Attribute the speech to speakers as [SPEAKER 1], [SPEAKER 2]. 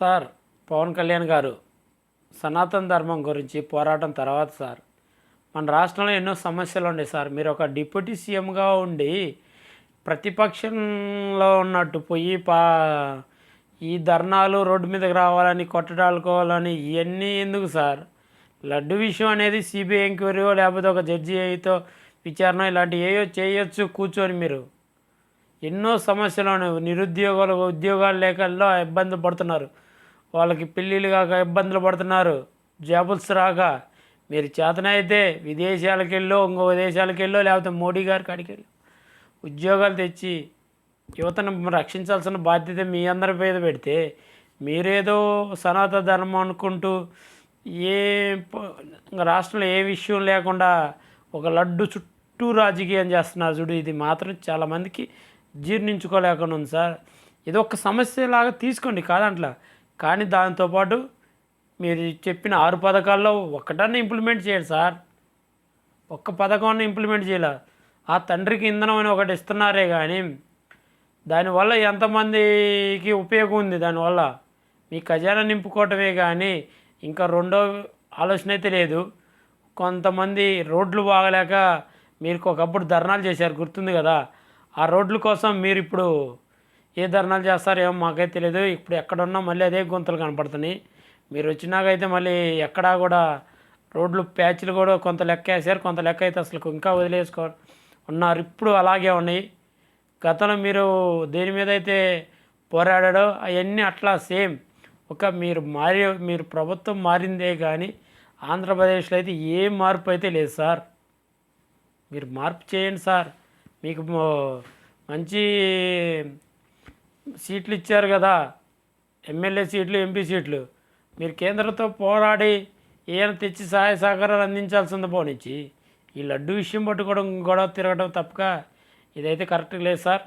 [SPEAKER 1] Sir Pawan Kalyan గారు సనాతన ధర్మం గురించి పోరాటం తర్వాత సార్. మన రాష్ట్రంలో ఎన్నో సమస్యలు ఉన్నాయి సార్. మీరు ఒక డిప్యూటీ సీఎంగా ఉండి ప్రతిపక్షంలో ఉన్నట్టు పోయి పా ఈ ధర్నాలు రోడ్డు మీదకి రావాలని కొట్టడాలుకోవాలని ఇవన్నీ ఎందుకు సార్? లడ్డు విషయం అనేది సిబిఐ ఎంక్వైరీ లేకపోతే ఒక జడ్జి అయితే విచారణ ఇలాంటివి ఏయో చేయొచ్చు కూర్చొని మీరు. ఎన్నో సమస్యలు ఉన్నాయి నిరుద్యోగాలు ఉద్యోగాలు లేక ఇబ్బంది పడుతున్నారు. వాళ్ళకి పెళ్ళిళ్ళు కాక ఇబ్బందులు పడుతున్నారు. జాబుల్స్ రాక మీరు చేతనైతే విదేశాలకు వెళ్ళో ఇంకో దేశాలకు వెళ్ళో లేకపోతే మోడీ గారి కాడికి వెళ్ళి. ఉద్యోగాలు తెచ్చి యువతను రక్షించాల్సిన బాధ్యత మీ అందరి మీద పెడితే మీరేదో సనాతన ధర్మం అనుకుంటూ ఏ ఇంకా రాష్ట్రంలో ఏ విషయం లేకుండా ఒక లడ్డు చుట్టూ రాజకీయం చేస్తున్నారు చూడు. ఇది మాత్రం చాలామందికి జీర్ణించుకోలేకుండా ఉంది సార్. ఇది ఒక సమస్య లాగా తీసుకోండి కాదంట్లా. కానీ దాంతోపాటు మీరు చెప్పిన ఆరు పథకాల్లో ఒక్కటన్నా ఇంప్లిమెంట్ చేయండి సార్. ఒక్క పథకాన్ని ఇంప్లిమెంట్ చేయాల? ఆ తండ్రికి ఇంధనం అని ఒకటి ఇస్తున్నారే కానీ దానివల్ల ఎంతమందికి ఉపయోగం ఉంది? దానివల్ల మీ ఖజానా నింపుకోవటమే కానీ ఇంకా రెండో ఆలోచన అయితే లేదు. కొంతమంది రోడ్లు బాగలేక మీరు ఒకప్పుడు ధర్నాలు చేశారు గుర్తుంది కదా? ఆ రోడ్ల కోసం మీరు ఇప్పుడు ఏ ధర్నాలు చేస్తారో ఏమో మాకైతే తెలియదు ఇప్పుడు ఎక్కడున్నా మళ్ళీ అదే గుంతలు కనపడుతున్నాయి. మీరు వచ్చినాకైతే మళ్ళీ ఎక్కడా కూడా రోడ్లు ప్యాచ్లు కూడా కొంత లెక్క వేసారు. కొంత లెక్క అయితే అసలు ఇంకా వదిలేసుకో ఉన్నారు. ఇప్పుడు అలాగే ఉన్నాయి. గతంలో మీరు దేని మీద అయితే పోరాడాడో అవన్నీ అట్లా సేమ్. ఒక మీరు మారే మీరు ప్రభుత్వం మారిందే కానీ ఆంధ్రప్రదేశ్లో అయితే ఏ మార్పు అయితే లేదు సార్. మీరు మార్పు చేయండి సార్. మీకు మంచి సీట్లు ఇచ్చారు కదా. ఎమ్మెల్యే సీట్లు ఎంపీ సీట్లు. మీరు కేంద్రంతో పోరాడి ఏమైనా తెచ్చి సహాయ సహకారాలు అందించాల్సింది పోనిచ్చి. ఈ లడ్డు విషయం పట్టుకోవడం గొడవ తిరగడం తప్పక ఇదైతే కరెక్ట్ లేదు సార్.